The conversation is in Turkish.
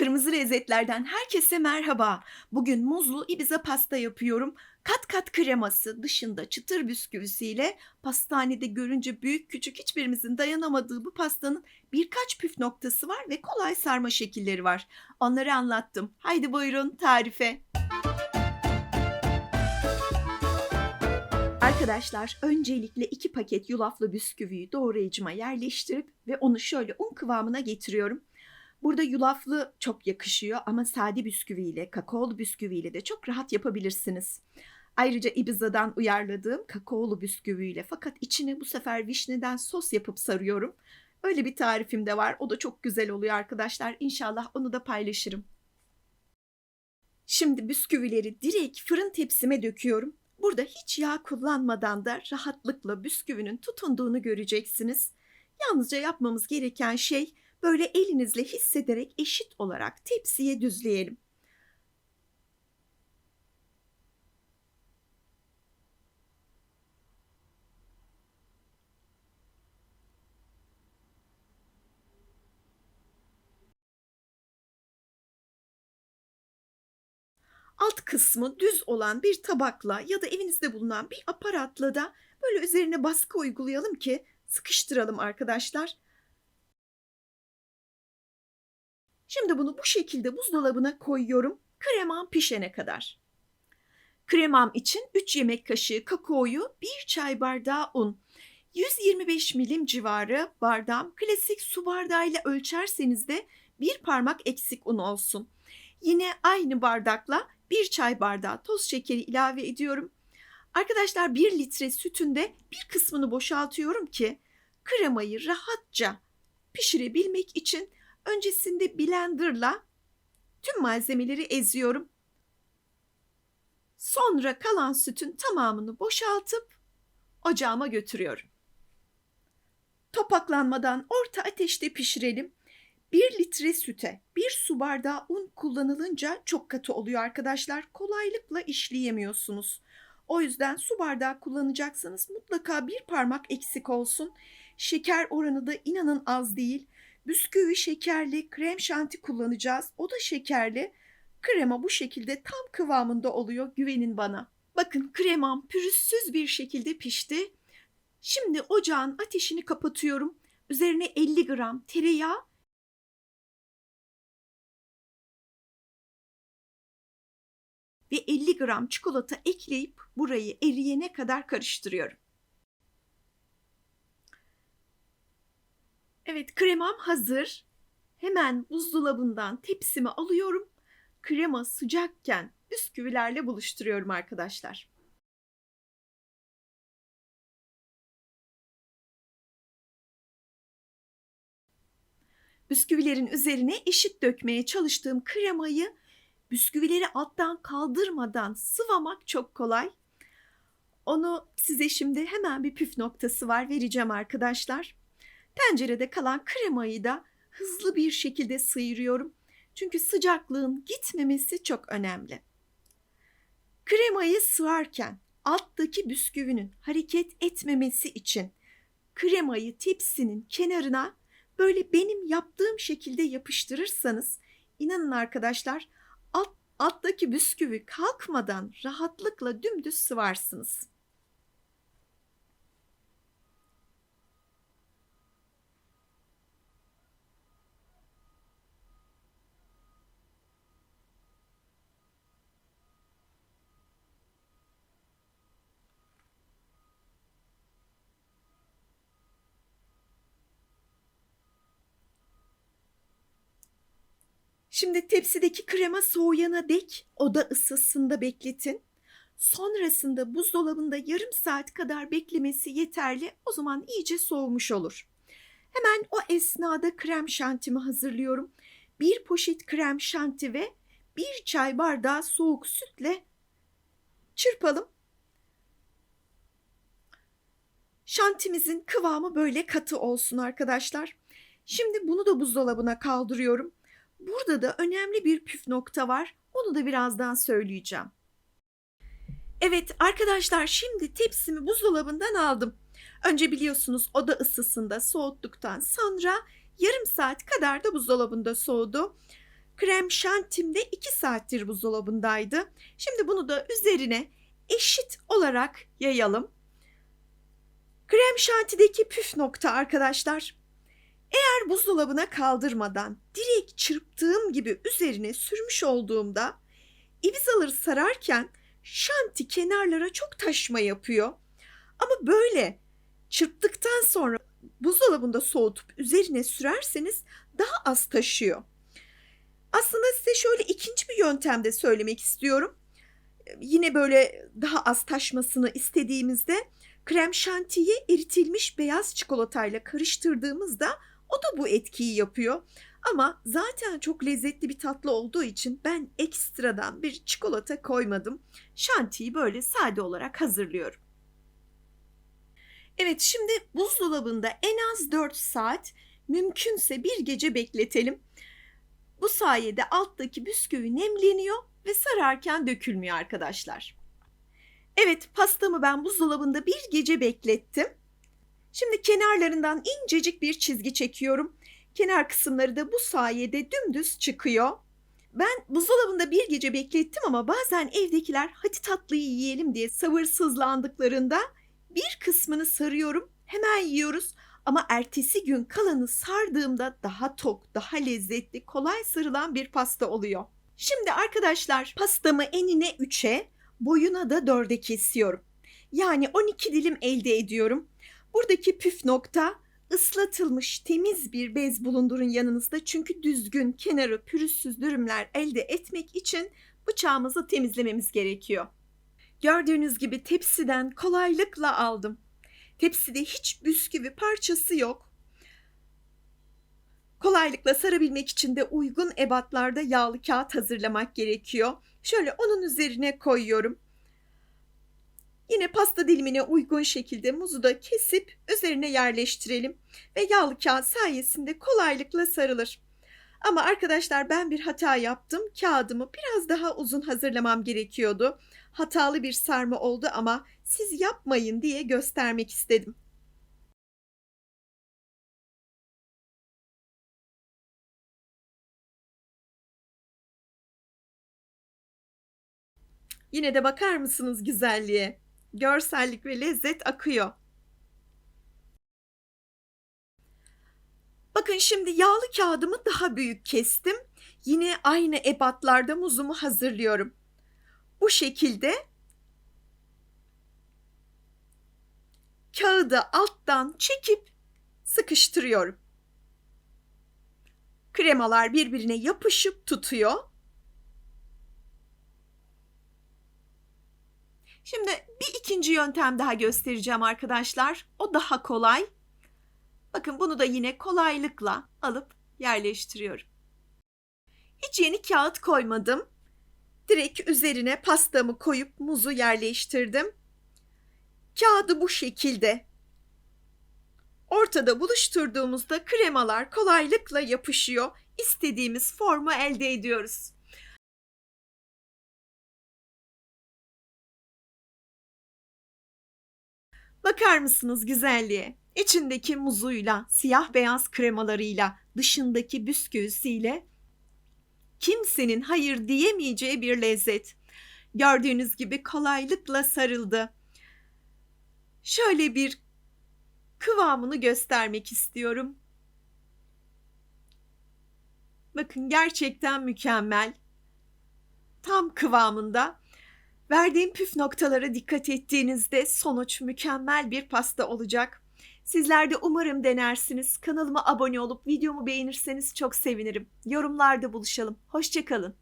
Kırmızı lezzetlerden herkese merhaba. Bugün muzlu Ibiza pasta yapıyorum. Kat kat kreması, dışında çıtır bisküvisiyle pastanede görünce büyük küçük hiçbirimizin dayanamadığı bu pastanın birkaç püf noktası var ve kolay sarma şekilleri var. Onları anlattım. Haydi buyurun tarife. Arkadaşlar öncelikle iki paket yulaflı bisküviyi doğrayıcıma yerleştirip ve onu şöyle un kıvamına getiriyorum. Burada yulaflı çok yakışıyor ama sade bisküviyle, kakaolu bisküviyle de çok rahat yapabilirsiniz. Ayrıca Ibiza'dan uyarladığım kakaolu bisküviyle fakat içine bu sefer vişneden sos yapıp sarıyorum. Öyle bir tarifim de var. O da çok güzel oluyor arkadaşlar. İnşallah onu da paylaşırım. Şimdi bisküvileri direkt fırın tepsime döküyorum. Burada hiç yağ kullanmadan da rahatlıkla bisküvinin tutunduğunu göreceksiniz. Yalnızca yapmamız gereken şey böyle elinizle hissederek eşit olarak tepsiye düzleyelim. Alt kısmı düz olan bir tabakla ya da evinizde bulunan bir aparatla da böyle üzerine baskı uygulayalım ki sıkıştıralım arkadaşlar. Şimdi bunu bu şekilde buzdolabına koyuyorum. Kremam pişene kadar. Kremam için 3 yemek kaşığı kakaoyu, 1 çay bardağı un, 125 milim civarı bardağım klasik su bardağıyla ölçerseniz de bir parmak eksik un olsun. Yine aynı bardakla bir çay bardağı toz şekeri ilave ediyorum. Arkadaşlar 1 litre sütün de bir kısmını boşaltıyorum ki kremayı rahatça pişirebilmek için öncesinde blenderla tüm malzemeleri eziyorum. Sonra kalan sütün tamamını boşaltıp ocağıma götürüyorum. Topaklanmadan orta ateşte pişirelim. 1 litre süte 1 su bardağı un kullanılınca çok katı oluyor arkadaşlar. Kolaylıkla işleyemiyorsunuz. O yüzden su bardağı kullanacaksanız mutlaka bir parmak eksik olsun. Şeker oranı da inanın az değil. Bisküvi şekerli, krem şanti kullanacağız. O da şekerli. Krema bu şekilde tam kıvamında oluyor. Güvenin bana. Bakın kremam pürüzsüz bir şekilde pişti. Şimdi ocağın ateşini kapatıyorum. Üzerine 50 gram tereyağı ve 50 gram çikolata ekleyip burayı eriyene kadar karıştırıyorum. Evet kremam hazır. Hemen buzdolabından tepsimi alıyorum. Krema sıcakken bisküvilerle buluşturuyorum arkadaşlar. Bisküvilerin üzerine eşit dökmeye çalıştığım kremayı bisküvileri alttan kaldırmadan sıvamak çok kolay. Onu size şimdi hemen bir püf noktası var vereceğim arkadaşlar. Tencerede kalan kremayı da hızlı bir şekilde sıyırıyorum. Çünkü sıcaklığın gitmemesi çok önemli. Kremayı sığarken alttaki bisküvinin hareket etmemesi için kremayı tepsinin kenarına böyle benim yaptığım şekilde yapıştırırsanız inanın arkadaşlar alt, alttaki bisküvi kalkmadan rahatlıkla dümdüz sıvarsınız. Şimdi tepsideki krema soğuyana dek oda ısısında bekletin. Sonrasında buzdolabında yarım saat kadar beklemesi yeterli. O zaman iyice soğumuş olur. Hemen o esnada krem şantimi hazırlıyorum. Bir poşet krem şanti ve bir çay bardağı soğuk sütle çırpalım. Şantimizin kıvamı böyle katı olsun arkadaşlar. Şimdi bunu da buzdolabına kaldırıyorum. Burada da önemli bir püf nokta var. Onu da birazdan söyleyeceğim. Evet arkadaşlar şimdi tepsimi buzdolabından aldım. Önce biliyorsunuz oda ısısında soğuttuktan sonra yarım saat kadar da buzdolabında soğudu. Krem şantim de 2 saattir buzdolabındaydı. Şimdi bunu da üzerine eşit olarak yayalım. Krem şantideki püf nokta arkadaşlar. Eğer buzdolabına kaldırmadan direkt çırptığım gibi üzerine sürmüş olduğumda ibizaları sararken şanti kenarlara çok taşma yapıyor. Ama böyle çırptıktan sonra buzdolabında soğutup üzerine sürerseniz daha az taşıyor. Aslında size şöyle ikinci bir yöntemde söylemek istiyorum. Yine böyle daha az taşmasını istediğimizde krem şantiyi eritilmiş beyaz çikolatayla karıştırdığımızda o da bu etkiyi yapıyor. Ama zaten çok lezzetli bir tatlı olduğu için ben ekstradan bir çikolata koymadım. Şantiyi böyle sade olarak hazırlıyorum. Evet şimdi buzdolabında en az 4 saat mümkünse bir gece bekletelim. Bu sayede alttaki bisküvi nemleniyor ve sararken dökülmüyor arkadaşlar. Evet pastamı ben buzdolabında bir gece beklettim. Şimdi kenarlarından incecik bir çizgi çekiyorum. Kenar kısımları da bu sayede dümdüz çıkıyor. Ben buzdolabında bir gece beklettim ama bazen evdekiler hadi tatlıyı yiyelim diye sabırsızlandıklarında bir kısmını sarıyorum hemen yiyoruz. Ama ertesi gün kalanı sardığımda daha tok, daha lezzetli, kolay sarılan bir pasta oluyor. Şimdi arkadaşlar pastamı enine 3'e, boyuna da 4'e kesiyorum. Yani 12 dilim elde ediyorum. Buradaki püf nokta ıslatılmış temiz bir bez bulundurun yanınızda. Çünkü düzgün, kenarı pürüzsüz dürümler elde etmek için bıçağımızı temizlememiz gerekiyor. Gördüğünüz gibi tepsiden kolaylıkla aldım. Tepside hiç bisküvi parçası yok. Kolaylıkla sarabilmek için de uygun ebatlarda yağlı kağıt hazırlamak gerekiyor. Şöyle onun üzerine koyuyorum. Yine pasta dilimine uygun şekilde muzu da kesip üzerine yerleştirelim ve yağlı kağıt sayesinde kolaylıkla sarılır. Ama arkadaşlar ben bir hata yaptım. Kağıdımı biraz daha uzun hazırlamam gerekiyordu. Hatalı bir sarma oldu ama siz yapmayın diye göstermek istedim. Yine de bakar mısınız güzelliğe? Görsellik ve lezzet akıyor. Bakın şimdi yağlı kağıdımı daha büyük kestim. Yine aynı ebatlarda muzumu hazırlıyorum. Bu şekilde kağıdı alttan çekip sıkıştırıyorum. Kremalar birbirine yapışıp tutuyor. Şimdi bir ikinci yöntem daha göstereceğim arkadaşlar. O daha kolay. Bakın bunu da yine kolaylıkla alıp yerleştiriyorum. Hiç yeni kağıt koymadım. Direkt üzerine pastamı koyup muzu yerleştirdim. Kağıdı bu şekilde ortada buluşturduğumuzda kremalar kolaylıkla yapışıyor. İstediğimiz formu elde ediyoruz. Bakar mısınız güzelliğe? İçindeki muzuyla, siyah beyaz kremalarıyla, dışındaki bisküvisiyle kimsenin hayır diyemeyeceği bir lezzet. Gördüğünüz gibi kolaylıkla sarıldı. Şöyle bir kıvamını göstermek istiyorum. Bakın gerçekten mükemmel. Tam kıvamında. Verdiğim püf noktalara dikkat ettiğinizde sonuç mükemmel bir pasta olacak. Sizler de umarım denersiniz. Kanalıma abone olup videomu beğenirseniz çok sevinirim. Yorumlarda buluşalım. Hoşçakalın.